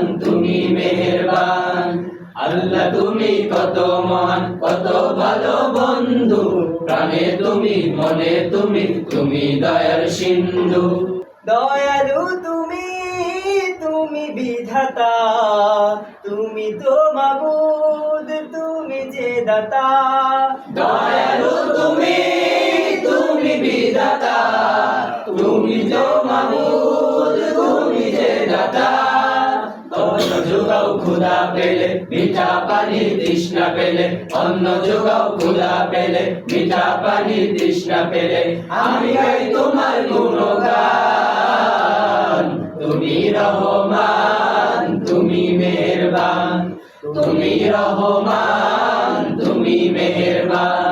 তুমি মেহেরবান। আল্লাহ তুমি কত মহান কত ভালো বন্ধু। প্রাণে তুমি মনে তুমি তুমি দয়ার সিন্ধু। দয়ালু তুমি তুমি বিধাতা। তুমি তো মাবুদ তুমি যে দাতা। দয়ালু তুমি তুমি বিধাতা। তুমি তো খুদা পেলে, মিঠা পানি তৃষ্ণা পেলে, অন্ন যোগাও খুদা পেলে, মিঠা পানি তৃষ্ণা পেলে। আমি গাই তোমার গুণগান, তুমি রহমান, তুমি মেহরবান, তুমি রহমান, তুমি মেহেরবান।